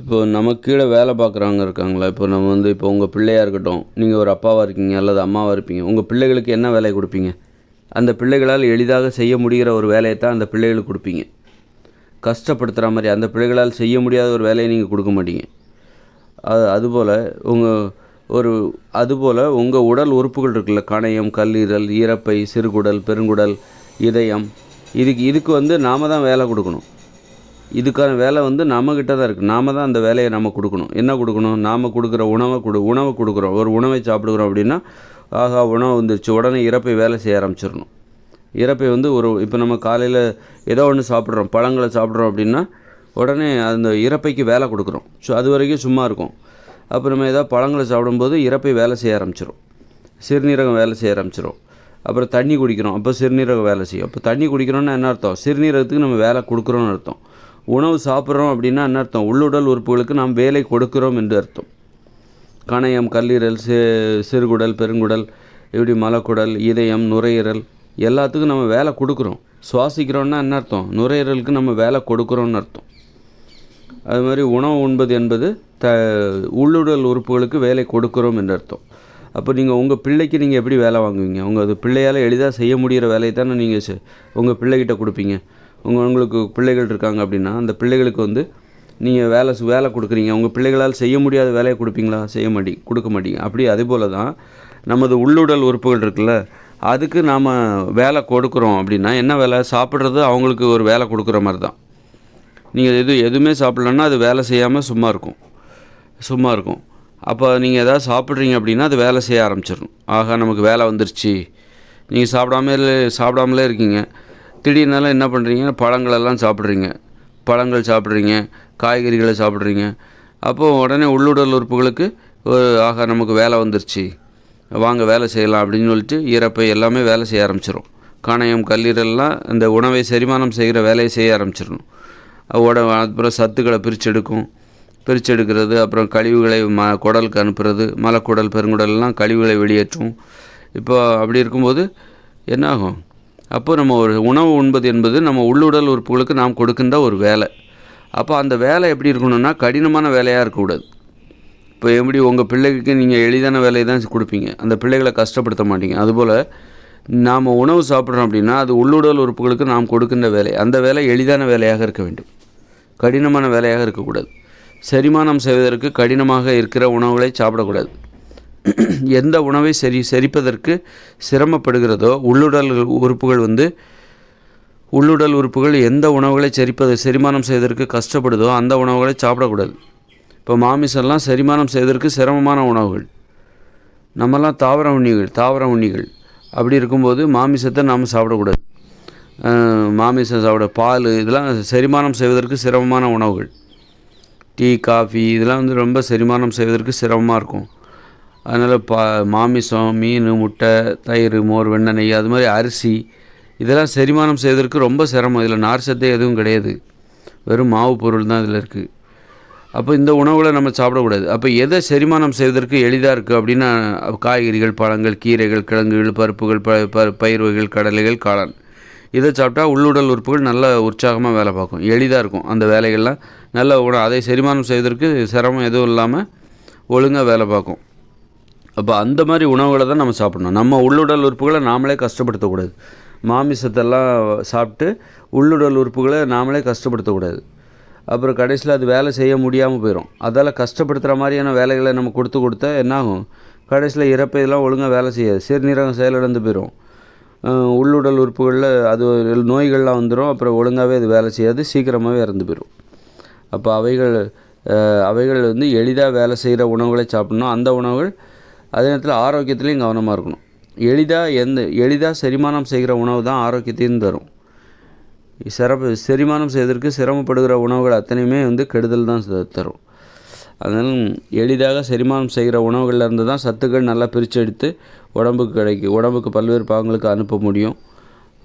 இப்போ நமக்கு கீழே வேலை பார்க்குறவங்க இருக்காங்களா? இப்போ நம்ம வந்து இப்போ உங்கள் பிள்ளையாக இருக்கட்டும் நீங்கள் ஒரு அப்பாவாக இருக்கீங்க அல்லது அம்மாவாக இருப்பீங்க உங்கள் பிள்ளைகளுக்கு என்ன வேலையை கொடுப்பீங்க? அந்த பிள்ளைகளால் எளிதாக செய்ய முடிகிற ஒரு வேலையை தான் அந்த பிள்ளைகளுக்கு கொடுப்பீங்க. கஷ்டப்படுத்துகிற மாதிரி அந்த பிள்ளைகளால் செய்ய முடியாத ஒரு வேலையை நீங்கள் கொடுக்க மாட்டீங்க. அது அதுபோல் உங்கள் ஒரு அதுபோல் உங்கள் உடல் உறுப்புகள் இருக்குல்ல கணையம் கல்லீரல் ஈரப்பை சிறுகுடல் பெருங்குடல் இதயம் இதுக்கு இதுக்கு வந்து நாம தான் வேலை கொடுக்கணும். இதுக்கான வேலை வந்து நம்மக்கிட்ட தான் இருக்குது நாம தான் அந்த வேலையை நம்ம கொடுக்கணும். என்ன கொடுக்கணும்? நாம் கொடுக்குற உணவை கொடு உணவை கொடுக்குறோம். ஒரு உணவை சாப்பிடுக்கிறோம் அப்படின்னா ஆகா உணவு வந்துருச்சு. உடனே இறப்பை வேலை செய்ய ஆரம்பிச்சிடணும். இறப்பை வந்து ஒரு இப்போ நம்ம காலையில் ஏதோ ஒன்று சாப்பிட்றோம் பழங்களை சாப்பிட்றோம் அப்படின்னா உடனே அந்த இறப்பைக்கு வேலை கொடுக்குறோம். ஸோ அது வரைக்கும் சும்மா இருக்கும். அப்போ நம்ம ஏதாவது பழங்களை சாப்பிடும்போது இறப்பை வேலை செய்ய ஆரம்பிச்சிடும் சிறுநீரகம் வேலை செய்ய ஆரம்பிச்சிடும் அப்புறம் தண்ணி குடிக்கிறோம். அப்போ சிறுநீரகம் வேலை செய்யும். அப்போ தண்ணி குடிக்கிறோன்னா என்ன அர்த்தம்? சிறுநீரகத்துக்கு நம்ம வேலை கொடுக்குறோன்னு அர்த்தம். உணவு சாப்பிட்றோம் அப்படின்னா என்ன அர்த்தம்? உள்ளுடல் உறுப்புகளுக்கு நாம் வேலை கொடுக்கிறோம் என்று அர்த்தம். கணையம் கல்லீரல் சி சிறுகுடல் பெருங்குடல் இப்படி மலக்குடல் இதயம் நுரையீரல் எல்லாத்துக்கும் நம்ம வேலை கொடுக்குறோம். சுவாசிக்கிறோம்னா என்ன அர்த்தம்? நுரையீரலுக்கு நம்ம வேலை கொடுக்குறோன்னு அர்த்தம். அது மாதிரி உணவு உண்பது என்பது த உள்ளுடல் உறுப்புகளுக்கு வேலை கொடுக்குறோம் என்று அர்த்தம். அப்போ நீங்கள் உங்கள் பிள்ளைக்கு நீங்கள் எப்படி வேலை வாங்குவீங்க? உங்கள் அது பிள்ளையால் எளிதாக செய்ய முடிகிற வேலையை தானே நீங்கள் செ- உங்கள் பிள்ளைகிட்ட கொடுப்பீங்க. உங்கள் உங்களுக்கு பிள்ளைகள் இருக்காங்க அப்படின்னா அந்த பிள்ளைகளுக்கு வந்து நீங்கள் வேலை சு- வேலை கொடுக்குறீங்க. உங்கள் பிள்ளைகளால் செய்ய முடியாத வேலையை கொடுப்பீங்களா? செய்ய மாட்டீங்க கொடுக்க மாட்டீங்க. அப்படி அதே போல் தான் நமது உள்ளுடல் உறுப்புகள் இருக்குல்ல அதுக்கு நாம் வேலை கொடுக்குறோம் அப்படின்னா என்ன வேலை? சாப்பிட்றது அவங்களுக்கு ஒரு வேலை கொடுக்குற மாதிரி தான் நீங்கள் எது எதுவுமே சாப்பிட்லன்னா அது வேலை செய்யாமல் சும்மா இருக்கும். சும்மா இருக்கும். அப்போ நீங்கள் எதாவது சாப்பிட்றீங்க அப்படின்னா அது வேலை செய்ய ஆரம்பிச்சிடும் ஆகா நமக்கு வேலை வந்துருச்சு. நீங்கள் சாப்பிடாமலே சாப்பிடாமலே இருக்கீங்க. திடீர்னால என்ன பண்ணுறீங்க பழங்களெல்லாம் சாப்பிட்றீங்க. பழங்கள் சாப்பிட்றீங்க. காய்கறிகளை சாப்பிட்றீங்க. அப்போது உடனே உள்ளுடல் உறுப்புகளுக்கு ஆகா நமக்கு வேலை வந்துருச்சு. வாங்க வேலை செய்யலாம். அப்படின்னு சொல்லிட்டு இறப்பை எல்லாமே வேலை செய்ய ஆரம்பிச்சிடும் கணையம் கல்லீரல்லாம் இந்த உணவை செரிமானம் செய்கிற வேலையை செய்ய ஆரம்பிச்சிடணும். உட அப்புறம் சத்துக்களை பிரிச்செடுக்கும். பிரிச்செடுக்கிறது அப்புறம் கழிவுகளை ம குடலுக்கு அனுப்புறது மலக்குடல் பெருங்குடல்லாம் கழிவுகளை வெளியேற்றும். இப்போ அப்படி இருக்கும்போது என்ன அப்போ நம்ம ஒரு உணவு உண்பது என்பது நம்ம உள்ளுடல் உறுப்புகளுக்கு நாம் கொடுக்கின்ற ஒரு வேலை. அப்போ அந்த வேலை எப்படி இருக்கணும்னா கடினமான வேலையாக இருக்கக்கூடாது. இப்போ எப்படி உங்கள் பிள்ளைக்கு நீங்கள் எளிதான வேலையை தான் கொடுப்பீங்க. அந்த பிள்ளைகளை கஷ்டப்படுத்த மாட்டீங்க. அதுபோல் நாம் உணவு சாப்பிட்றோம் அப்படின்னா அது உள்ளுடல் உறுப்புகளுக்கு நாம் கொடுக்கின்ற வேலை. அந்த வேலை எளிதான வேலையாக இருக்க வேண்டும். கடினமான வேலையாக இருக்கக்கூடாது. செரிமானம் செய்வதற்கு கடினமாக இருக்கிற உணவுகளை சாப்பிடக்கூடாது. எந்த உணவை சரி செரிப்பதற்கு சிரமப்படுகிறதோ உள்ளுடல் உறுப்புகள் வந்து உள்ளுடல் உறுப்புகள் எந்த உணவுகளை செரிப்பது செரிமானம் செய்வதற்கு கஷ்டப்படுதோ அந்த உணவுகளை சாப்பிடக்கூடாது. இப்போ மாமிசம்லாம் செரிமானம் செய்வதற்கு சிரமமான உணவுகள். நம்மலாம் தாவர உண்ணிகள் தாவர உண்ணிகள். அப்படி இருக்கும்போது மாமிசத்தை நாம் சாப்பிடக்கூடாது. மாமிசம் சாப்பிட பால் இதெல்லாம் செரிமானம் செய்வதற்கு சிரமமான உணவுகள். டீ காஃபி இதெல்லாம் வந்து ரொம்ப செரிமானம் செய்வதற்கு சிரமமாக இருக்கும். அதனால் பா மாமிசம் மீன் முட்டை தயிர் மோர் வெண்ணெய் அது மாதிரி அரிசி இதெல்லாம் செரிமானம் செய்வதற்கு ரொம்ப சிரமம். இதில் நார் சத்தே எதுவும் கிடையாது. வெறும் மாவு பொருள் தான் இதில் இருக்குது அப்போ இந்த உணவுகளை நம்ம சாப்பிடக்கூடாது. அப்போ எதை செரிமானம் செய்வதற்கு எளிதாக இருக்குது அப்படின்னா காய்கறிகள் பழங்கள் கீரைகள் கிழங்குகள் பருப்புகள் ப ப பயிர் வகைகள் கடலைகள் காளான். இதை சாப்பிட்டா உள்ளுடல் உறுப்புகள் நல்ல உற்சாகமாக வேலை பார்க்கும். எளிதாக இருக்கும் அந்த வேலைகள்லாம். நல்ல உணவு. அதை செரிமானம் செய்வதற்கு சிரமம் எதுவும் இல்லாமல் ஒழுங்காக வேலை பார்க்கும். அப்போ அந்த மாதிரி உணவுகளை தான் நம்ம சாப்பிடணும். நம்ம உள்ளுடல் உறுப்புகளை நாமளே கஷ்டப்படுத்தக்கூடாது. மாமிசத்தெல்லாம் சாப்பிட்டு உள்ளுடல் உறுப்புகளை நாமளே கஷ்டப்படுத்தக்கூடாது. அப்புறம் கடைசியில் அது வேலை செய்ய முடியாமல் போயிடும் அதால் கஷ்டப்படுத்துகிற மாதிரியான வேலைகளை நம்ம கொடுத்து கொடுத்தா என்னாகும்? கடைசியில் இறப்பையெல்லாம் ஒழுங்காக வேலை செய்யாது. சிறுநீரகம் செயலிழந்து போயிடும் உள்ளுடல் உறுப்புகளில் அது ஒரு நோய்கள்லாம் வந்துடும் அப்புறம் ஒழுங்காகவே அது வேலை செய்யாது. சீக்கிரமாகவே இறந்து போயிடும் அப்போ அவைகள் அவைகள் வந்து எளிதாக வேலை செய்கிற உணவுகளை சாப்பிட்ணும். அந்த உணவுகள் அதே நேரத்தில் ஆரோக்கியத்துலேயும் கவனமாக இருக்கணும். எளிதாக எந்த எளிதாக செரிமானம் செய்கிற உணவு தான் ஆரோக்கியத்தையும் தரும். சிறப்பு செரிமானம் செய்வதற்கு சிரமப்படுகிற உணவுகள் அத்தனையுமே வந்து கெடுதல் தான் தரும். அதனால் எளிதாக செரிமானம் செய்கிற உணவுகளில் இருந்து தான் சத்துக்கள் நல்லா பிரித்து எடுத்து உடம்புக்கு கிடைக்கும் உடம்புக்கு பல்வேறு பாகங்களுக்கு அனுப்ப முடியும்.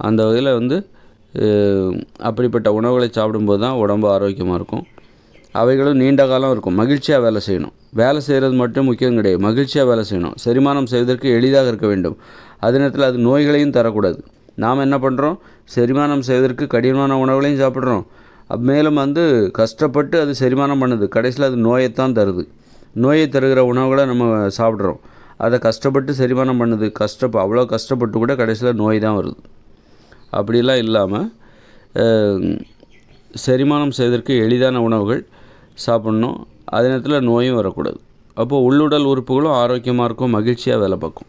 அந்த வகையில் வந்து அப்படிப்பட்ட உணவுகளை சாப்பிடும்போது தான் உடம்பு ஆரோக்கியமாக இருக்கும். அவைகளும் நீண்ட காலம் இருக்கும். மகிழ்ச்சியாக வேலை செய்யணும். வேலை செய்கிறது மட்டும் முக்கியம் கிடையாது. மகிழ்ச்சியாக வேலை செய்யணும். செரிமானம் செய்வதற்கு எளிதாக இருக்க வேண்டும். அதே நேரத்தில் அது நோய்களையும் தரக்கூடாது. நாம் என்ன பண்ணுறோம் செரிமானம் செய்வதற்கு கடினமான உணவுகளையும் சாப்பிட்றோம். மேலும் வந்து கஷ்டப்பட்டு அது செரிமானம் பண்ணுது. கடைசியில் அது நோயைத்தான் தருது. நோயை தருகிற உணவுகளை நம்ம சாப்பிட்றோம். அதை கஷ்டப்பட்டு செரிமானம் பண்ணுது. கஷ்டப்ப அவ்வளோ கஷ்டப்பட்டு கூட கடைசியில் நோய் தான் வருது. அப்படிலாம் இல்லாமல் செரிமானம் செய்வதற்கு எளிதான உணவுகள் சாப்பிட்ணும். அதே நேரத்தில் நோயும் வரக்கூடாது. அப்போது உள்ளுடல் உறுப்புகளும் ஆரோக்கியமாக இருக்கும் மகிழ்ச்சியாக வேலை பார்க்கும்.